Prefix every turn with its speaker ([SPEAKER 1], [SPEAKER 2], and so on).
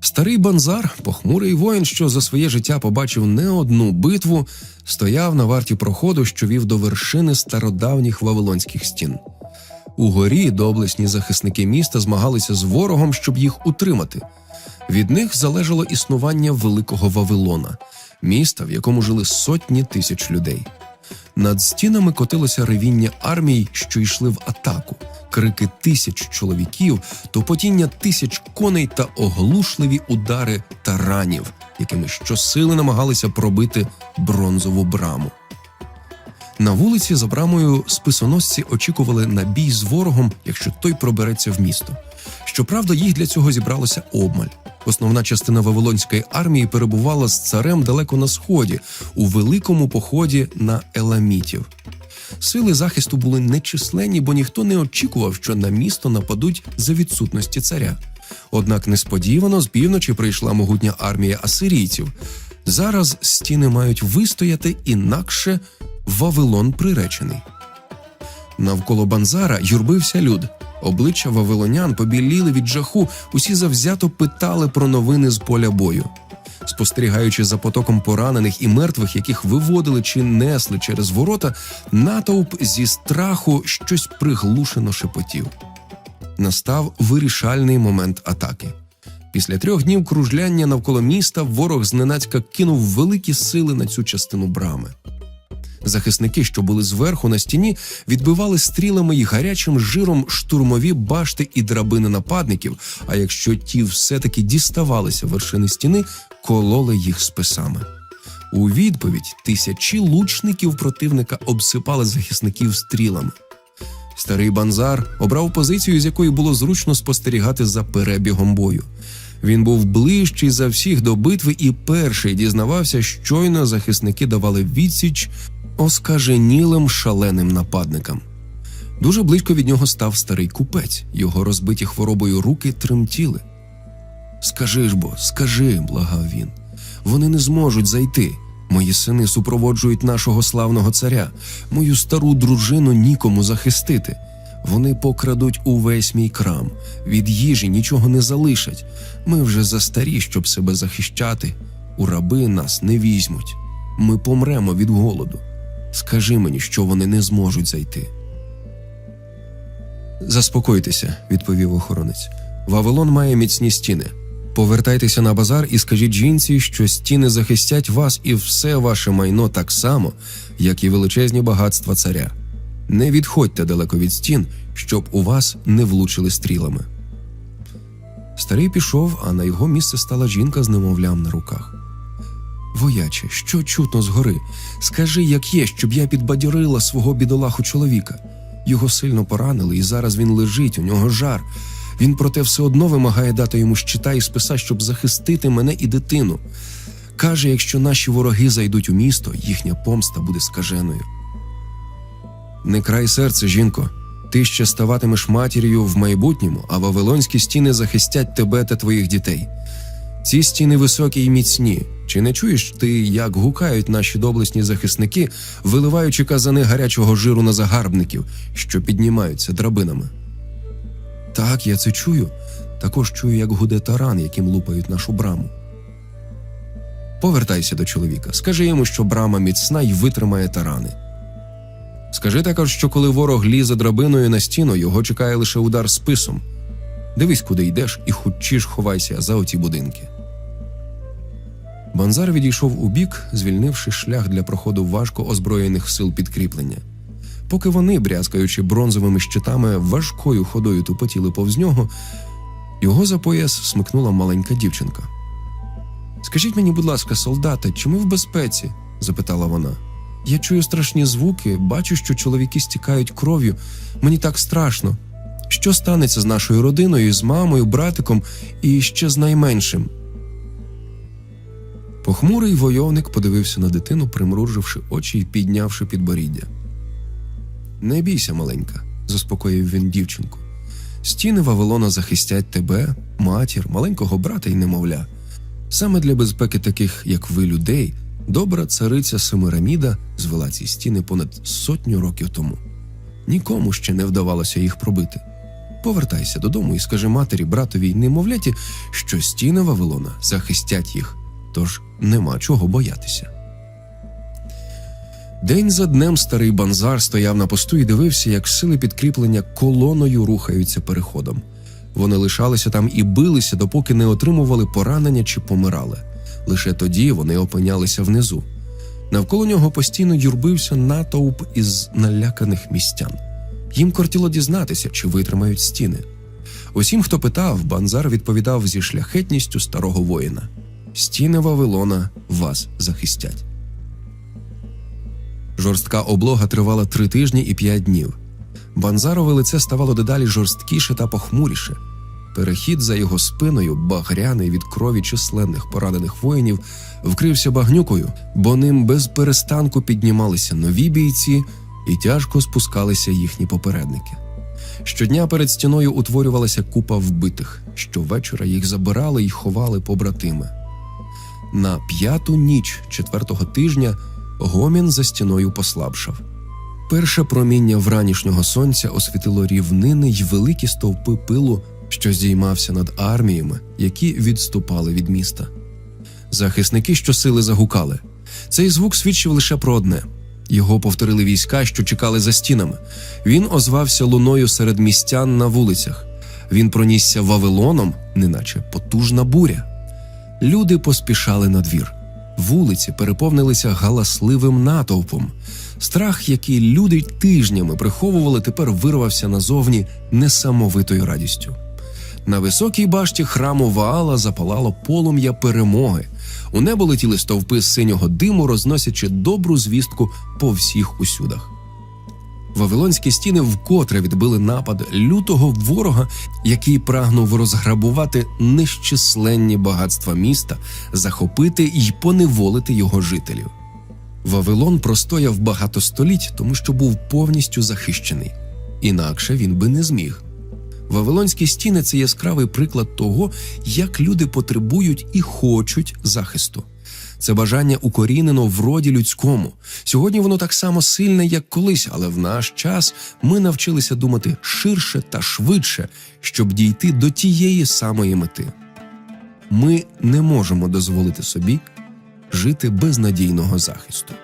[SPEAKER 1] Старий банзар, похмурий воїн, що за своє життя побачив не одну битву, стояв на варті проходу, що вів до вершини стародавніх вавилонських стін. Угорі доблесні захисники міста змагалися з ворогом, щоб їх утримати. Від них залежало існування великого Вавилона, міста, в якому жили сотні тисяч людей. Над стінами котилося ревіння армій, що йшли в атаку, крики тисяч чоловіків, топотіння тисяч коней та оглушливі удари таранів, якими щосили намагалися пробити бронзову браму. На вулиці за брамою списоносці очікували на бій з ворогом, якщо той пробереться в місто. Щоправда, їх для цього зібралося обмаль. Основна частина Вавилонської армії перебувала з царем далеко на сході, у великому поході на еламітів. Сили захисту були нечисленні, бо ніхто не очікував, що на місто нападуть за відсутності царя. Однак несподівано з півночі прийшла могутня армія асирійців. Зараз стіни мають вистояти, інакше Вавилон приречений. Навколо банзара юрбився люд. Обличчя вавилонян побіліли від жаху, усі завзято питали про новини з поля бою. Спостерігаючи за потоком поранених і мертвих, яких виводили чи несли через ворота, натовп зі страху щось приглушено шепотів. Настав вирішальний момент атаки. Після трьох днів кружляння навколо міста ворог зненацька кинув великі сили на цю частину брами. Захисники, що були зверху на стіні, відбивали стрілами й гарячим жиром штурмові башти і драбини нападників. А якщо ті все-таки діставалися вершини стіни, кололи їх списами. У відповідь тисячі лучників противника обсипали захисників стрілами. Старий банзар обрав позицію, з якої було зручно спостерігати за перебігом бою. Він був ближчий за всіх до битви і перший дізнавався, щойно захисники давали відсіч оскаженілим шаленим нападникам. Дуже близько від нього став старий купець, його розбиті хворобою руки тремтіли. Скажи ж бо, скажи, благав він. Вони не зможуть зайти. Мої сини супроводжують нашого славного царя, мою стару дружину нікому захистити. Вони покрадуть увесь мій крам, від їжі нічого не залишать. Ми вже застарі, щоб себе захищати. У раби нас не візьмуть. Ми помремо від голоду. Скажи мені, що вони не зможуть зайти. Заспокойтеся, відповів охоронець. Вавилон має міцні стіни. Повертайтеся на базар і скажіть жінці, що стіни захистять вас і все ваше майно так само, як і величезні багатства царя. Не відходьте далеко від стін, щоб у вас не влучили стрілами. Старий пішов, а на його місце стала жінка з немовлям на руках. Вояче, що чутно згори? Скажи, як є, щоб я підбадьорила свого бідолаху чоловіка. Його сильно поранили, і зараз він лежить, у нього жар. Він проте все одно вимагає дати йому щита і списа, щоб захистити мене і дитину. Каже, якщо наші вороги зайдуть у місто, їхня помста буде скаженою. Не край серце, жінко. Ти ще ставатимеш матір'ю в майбутньому, а вавилонські стіни захистять тебе та твоїх дітей. Ці стіни високі й міцні. Чи не чуєш ти, як гукають наші доблесні захисники, виливаючи казани гарячого жиру на загарбників, що піднімаються драбинами? Так, я це чую. Також чую, як гуде таран, яким лупають нашу браму. Повертайся до чоловіка. Скажи йому, що брама міцна й витримає тарани. Скажи також, що коли ворог лізе драбиною на стіну, його чекає лише удар списом. Дивись, куди йдеш, і хутчіш ховайся за оті будинки. Банзар відійшов у бік, звільнивши шлях для проходу важко озброєних сил підкріплення. Поки вони, брязкаючи бронзовими щитами, важкою ходою тупотіли повз нього, його за пояс смикнула маленька дівчинка. Скажіть мені, будь ласка, солдати, чи ми в безпеці? запитала вона. Я чую страшні звуки, бачу, що чоловіки стікають кров'ю. Мені так страшно. Що станеться з нашою родиною, з мамою, братиком і ще з найменшим? Похмурий войовник подивився на дитину, примруживши очі й піднявши підборіддя. Не бійся, маленька, заспокоїв він дівчинку. Стіни Вавилона захистять тебе, матір, маленького брата й немовля. Саме для безпеки таких, як ви, людей, добра цариця Семираміда звела ці стіни понад сотню років тому. Нікому ще не вдавалося їх пробити. Повертайся додому і скажи матері, братові й немовляті, що стіни Вавилона захистять їх, тож нема чого боятися. День за днем старий банзар стояв на посту і дивився, як сили підкріплення колоною рухаються переходом. Вони лишалися там і билися, допоки не отримували поранення чи помирали. Лише тоді вони опинялися внизу. Навколо нього постійно юрбився натовп із наляканих містян. Їм кортіло дізнатися, чи витримають стіни. Усім, хто питав, Банзар відповідав зі шляхетністю старого воїна: Стіни Вавилона вас захистять. Жорстка облога тривала три тижні і п'ять днів. Банзарове лице ставало дедалі жорсткіше та похмуріше. Перехід за його спиною, багряний від крові численних поранених воїнів, вкрився багнюкою, бо ним без перестанку піднімалися нові бійці і тяжко спускалися їхні попередники. Щодня перед стіною утворювалася купа вбитих. Щовечора їх забирали й ховали побратими. На п'яту ніч четвертого тижня гомін за стіною послабшав. Перше проміння вранішнього сонця освітило рівнини й великі стовпи пилу, що здіймався над арміями, які відступали від міста. Захисники щосили загукали. Цей звук свідчив лише про одне. Його повторили війська, що чекали за стінами. Він озвався луною серед містян на вулицях. Він пронісся Вавилоном, неначе потужна буря. Люди поспішали на двір. Вулиці переповнилися галасливим натовпом. Страх, який люди тижнями приховували, тепер вирвався назовні несамовитою радістю. На високій башті храму Ваала запалало полум'я перемоги. У небо летіли стовпи синього диму, розносячи добру звістку по всіх усюдах. Вавилонські стіни вкотре відбили напад лютого ворога, який прагнув розграбувати нещисленні багатства міста, захопити й поневолити його жителів. Вавилон простояв багато століть, тому що був повністю захищений. Інакше він би не зміг. Вавилонські стіни це яскравий приклад того, як люди потребують і хочуть захисту. Це бажання укорінено в роді людському. Сьогодні воно так само сильне, як колись, але в наш час ми навчилися думати ширше та швидше, щоб дійти до тієї самої мети. Ми не можемо дозволити собі жити без надійного захисту.